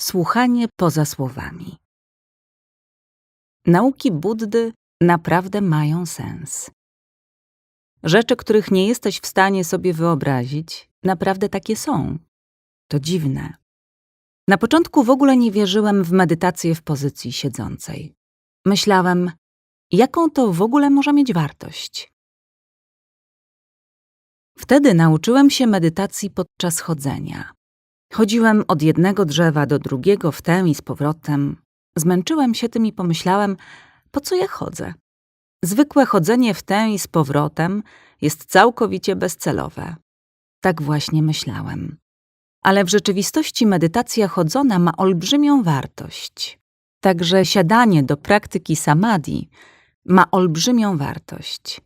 Słuchanie poza słowami. Nauki Buddy naprawdę mają sens. Rzeczy, których nie jesteś w stanie sobie wyobrazić, naprawdę takie są. To dziwne. Na początku w ogóle nie wierzyłem w medytację w pozycji siedzącej. Myślałem, jaką to w ogóle może mieć wartość. Wtedy nauczyłem się medytacji podczas chodzenia. Chodziłem od jednego drzewa do drugiego, w tę i z powrotem. Zmęczyłem się tym i pomyślałem, po co ja chodzę? Zwykłe chodzenie w tę i z powrotem jest całkowicie bezcelowe. Tak właśnie myślałem. Ale w rzeczywistości medytacja chodzona ma olbrzymią wartość. Także siadanie do praktyki samadhi ma olbrzymią wartość.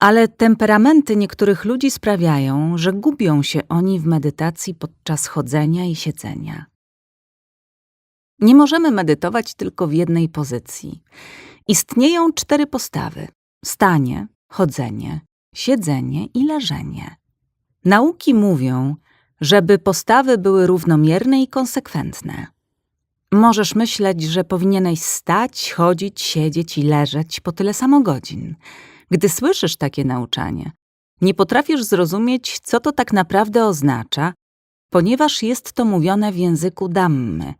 Ale temperamenty niektórych ludzi sprawiają, że gubią się oni w medytacji podczas chodzenia i siedzenia. Nie możemy medytować tylko w jednej pozycji. Istnieją cztery postawy: stanie, chodzenie, siedzenie i leżenie. Nauki mówią, żeby postawy były równomierne i konsekwentne. Możesz myśleć, że powinieneś stać, chodzić, siedzieć i leżeć po tyle samo godzin. Gdy słyszysz takie nauczanie, nie potrafisz zrozumieć, co to tak naprawdę oznacza, ponieważ jest to mówione w języku dammy,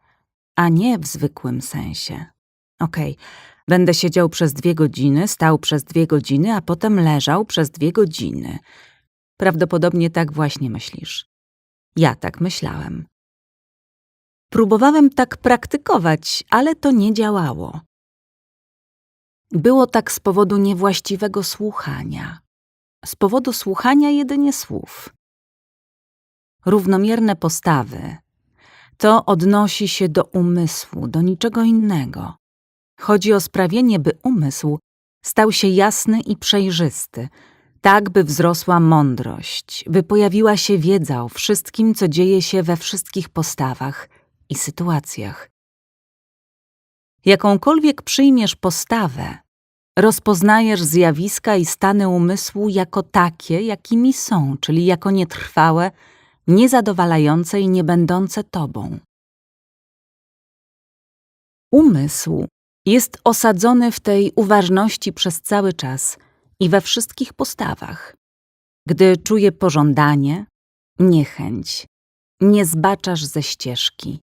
a nie w zwykłym sensie. Okej, okay, będę siedział przez dwie godziny, stał przez dwie godziny, a potem leżał przez dwie godziny. Prawdopodobnie tak właśnie myślisz. Ja tak myślałem. Próbowałem tak praktykować, ale to nie działało. Było tak z powodu niewłaściwego słuchania, z powodu słuchania jedynie słów. Równomierne postawy to odnosi się do umysłu, do niczego innego. Chodzi o sprawienie, by umysł stał się jasny i przejrzysty, tak by wzrosła mądrość, by pojawiła się wiedza o wszystkim, co dzieje się we wszystkich postawach i sytuacjach. Jakąkolwiek przyjmiesz postawę, rozpoznajesz zjawiska i stany umysłu jako takie, jakimi są, czyli jako nietrwałe, niezadowalające i niebędące tobą. Umysł jest osadzony w tej uważności przez cały czas i we wszystkich postawach. Gdy czuje pożądanie, niechęć, nie zbaczasz ze ścieżki,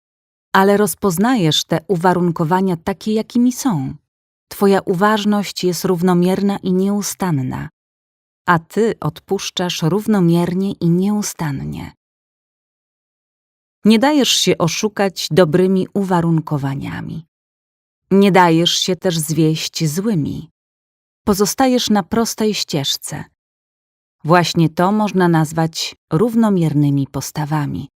ale rozpoznajesz te uwarunkowania takie, jakimi są. Twoja uważność jest równomierna i nieustanna, a ty odpuszczasz równomiernie i nieustannie. Nie dajesz się oszukać dobrymi uwarunkowaniami. Nie dajesz się też zwieść złymi. Pozostajesz na prostej ścieżce. Właśnie to można nazwać równomiernymi postawami.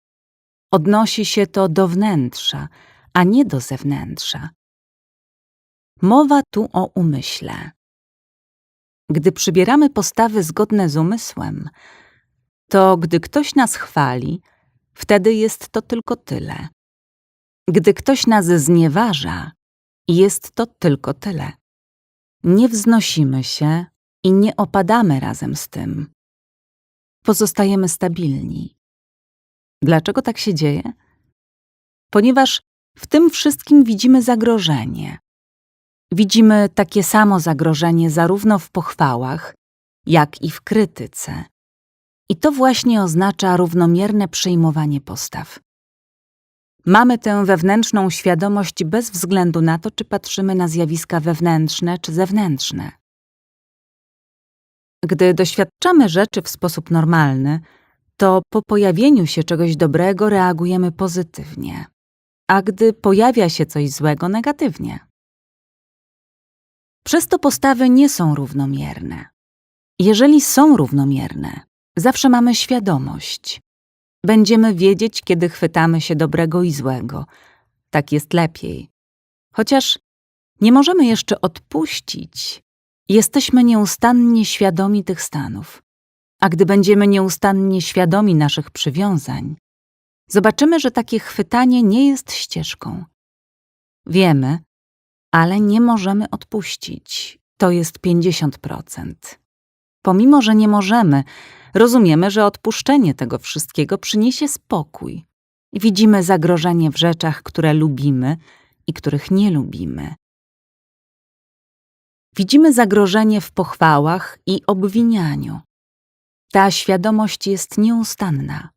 Odnosi się to do wnętrza, a nie do zewnętrza. Mowa tu o umyśle. Gdy przybieramy postawy zgodne z umysłem, to gdy ktoś nas chwali, wtedy jest to tylko tyle. Gdy ktoś nas znieważa, jest to tylko tyle. Nie wznosimy się i nie opadamy razem z tym. Pozostajemy stabilni. Dlaczego tak się dzieje? Ponieważ w tym wszystkim widzimy zagrożenie. Widzimy takie samo zagrożenie zarówno w pochwałach, jak i w krytyce. I to właśnie oznacza równomierne przyjmowanie postaw. Mamy tę wewnętrzną świadomość bez względu na to, czy patrzymy na zjawiska wewnętrzne czy zewnętrzne. Gdy doświadczamy rzeczy w sposób normalny, to po pojawieniu się czegoś dobrego reagujemy pozytywnie, a gdy pojawia się coś złego negatywnie. Przez to postawy nie są równomierne. Jeżeli są równomierne, zawsze mamy świadomość. Będziemy wiedzieć, kiedy chwytamy się dobrego i złego. Tak jest lepiej. Chociaż nie możemy jeszcze odpuścić, jesteśmy nieustannie świadomi tych stanów. A gdy będziemy nieustannie świadomi naszych przywiązań, zobaczymy, że takie chwytanie nie jest ścieżką. Wiemy, ale nie możemy odpuścić. To jest 50%. Pomimo, że nie możemy, rozumiemy, że odpuszczenie tego wszystkiego przyniesie spokój. Widzimy zagrożenie w rzeczach, które lubimy i których nie lubimy. Widzimy zagrożenie w pochwałach i obwinianiu. Ta świadomość jest nieustanna.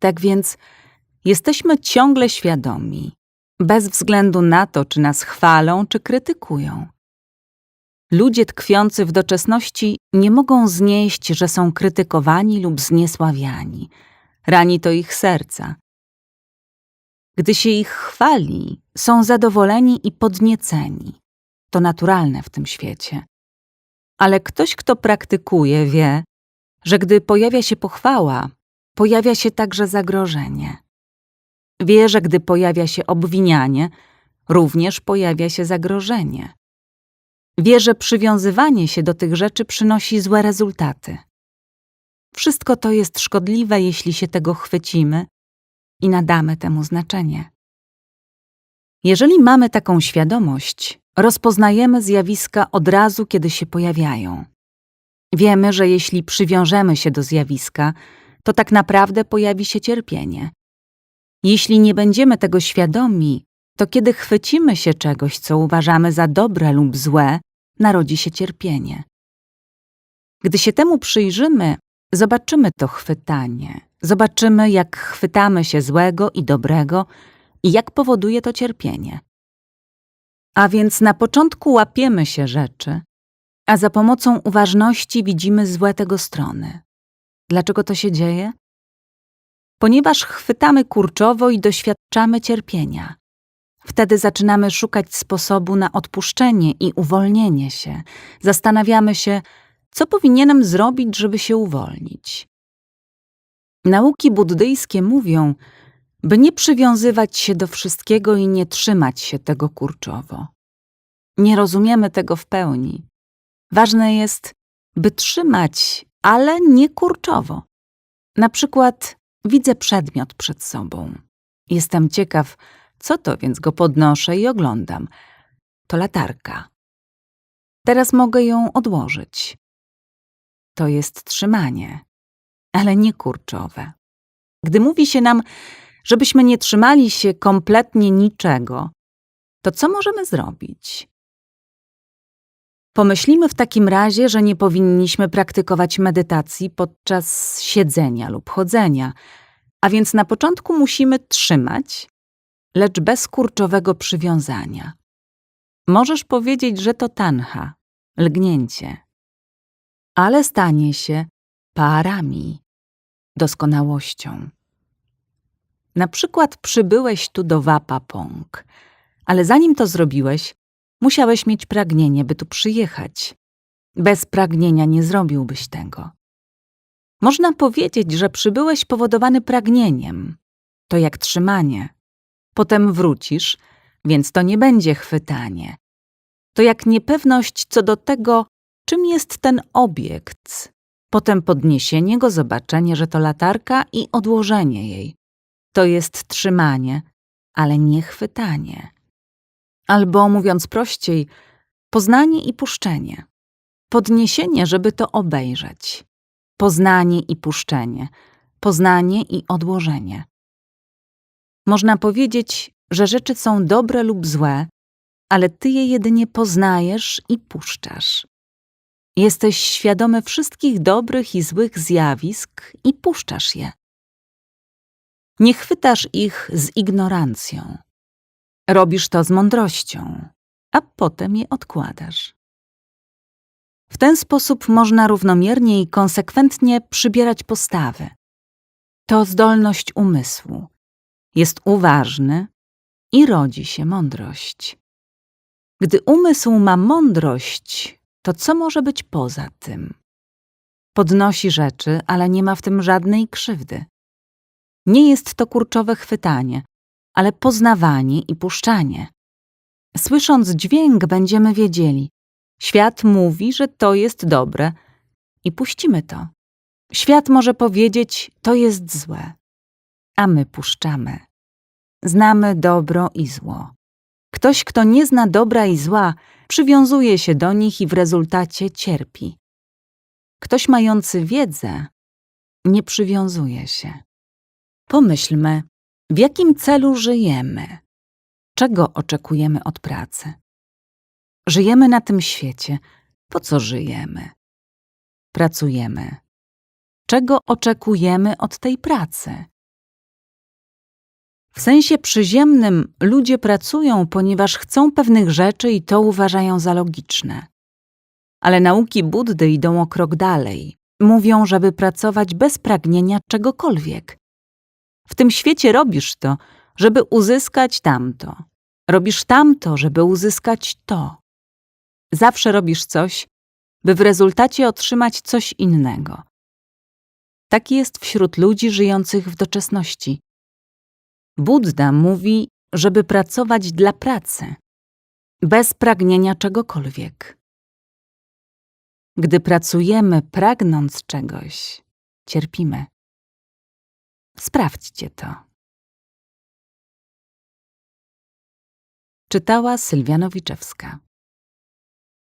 Tak więc jesteśmy ciągle świadomi, bez względu na to, czy nas chwalą, czy krytykują. Ludzie tkwiący w doczesności nie mogą znieść, że są krytykowani lub zniesławiani. Rani to ich serca. Gdy się ich chwali, są zadowoleni i podnieceni. To naturalne w tym świecie. Ale ktoś, kto praktykuje, wie, że gdy pojawia się pochwała, pojawia się także zagrożenie. Wie, że gdy pojawia się obwinianie, również pojawia się zagrożenie. Wie, że przywiązywanie się do tych rzeczy przynosi złe rezultaty. Wszystko to jest szkodliwe, jeśli się tego chwycimy i nadamy temu znaczenie. Jeżeli mamy taką świadomość, rozpoznajemy zjawiska od razu, kiedy się pojawiają. Wiemy, że jeśli przywiążemy się do zjawiska, to tak naprawdę pojawi się cierpienie. Jeśli nie będziemy tego świadomi, to kiedy chwycimy się czegoś, co uważamy za dobre lub złe, narodzi się cierpienie. Gdy się temu przyjrzymy, zobaczymy to chwytanie, zobaczymy, jak chwytamy się złego i dobrego i jak powoduje to cierpienie. A więc na początku łapiemy się rzeczy, a za pomocą uważności widzimy złe tego strony. Dlaczego to się dzieje? Ponieważ chwytamy kurczowo i doświadczamy cierpienia. Wtedy zaczynamy szukać sposobu na odpuszczenie i uwolnienie się. Zastanawiamy się, co powinienem zrobić, żeby się uwolnić. Nauki buddyjskie mówią, by nie przywiązywać się do wszystkiego i nie trzymać się tego kurczowo. Nie rozumiemy tego w pełni. Ważne jest, by trzymać, ale nie kurczowo. Na przykład widzę przedmiot przed sobą. Jestem ciekaw, co to, więc go podnoszę i oglądam. To latarka. Teraz mogę ją odłożyć. To jest trzymanie, ale nie kurczowe. Gdy mówi się nam, żebyśmy nie trzymali się kompletnie niczego, to co możemy zrobić? Pomyślimy w takim razie, że nie powinniśmy praktykować medytacji podczas siedzenia lub chodzenia, a więc na początku musimy trzymać, lecz bez kurczowego przywiązania. Możesz powiedzieć, że to tanha, lgnięcie, ale stanie się parami, doskonałością. Na przykład przybyłeś tu do Wapa Pong, ale zanim to zrobiłeś, musiałeś mieć pragnienie, by tu przyjechać. Bez pragnienia nie zrobiłbyś tego. Można powiedzieć, że przybyłeś powodowany pragnieniem. To jak trzymanie. Potem wrócisz, więc to nie będzie chwytanie. To jak niepewność co do tego, czym jest ten obiekt. Potem podniesienie go, zobaczenie, że to latarka i odłożenie jej. To jest trzymanie, ale nie chwytanie. Albo mówiąc prościej, poznanie i puszczenie. Podniesienie, żeby to obejrzeć. Poznanie i puszczenie. Poznanie i odłożenie. Można powiedzieć, że rzeczy są dobre lub złe, ale ty je jedynie poznajesz i puszczasz. Jesteś świadomy wszystkich dobrych i złych zjawisk i puszczasz je. Nie chwytasz ich z ignorancją. Robisz to z mądrością, a potem je odkładasz. W ten sposób można równomiernie i konsekwentnie przybierać postawy. To zdolność umysłu. Jest uważny i rodzi się mądrość. Gdy umysł ma mądrość, to co może być poza tym? Podnosi rzeczy, ale nie ma w tym żadnej krzywdy. Nie jest to kurczowe chwytanie, ale poznawanie i puszczanie. Słysząc dźwięk, będziemy wiedzieli: świat mówi, że to jest dobre, i puścimy to. Świat może powiedzieć: to jest złe, a my puszczamy. Znamy dobro i zło. Ktoś, kto nie zna dobra i zła, przywiązuje się do nich i w rezultacie cierpi. Ktoś mający wiedzę nie przywiązuje się. Pomyślmy, w jakim celu żyjemy? Czego oczekujemy od pracy? Żyjemy na tym świecie. Po co żyjemy? Pracujemy. Czego oczekujemy od tej pracy? W sensie przyziemnym ludzie pracują, ponieważ chcą pewnych rzeczy i to uważają za logiczne. Ale nauki Buddy idą o krok dalej. Mówią, żeby pracować bez pragnienia czegokolwiek. W tym świecie robisz to, żeby uzyskać tamto. Robisz tamto, żeby uzyskać to. Zawsze robisz coś, by w rezultacie otrzymać coś innego. Tak jest wśród ludzi żyjących w doczesności. Buddha mówi, żeby pracować dla pracy, bez pragnienia czegokolwiek. Gdy pracujemy pragnąc czegoś, cierpimy. Sprawdźcie to. Czytała Sylwia Nowiczewska.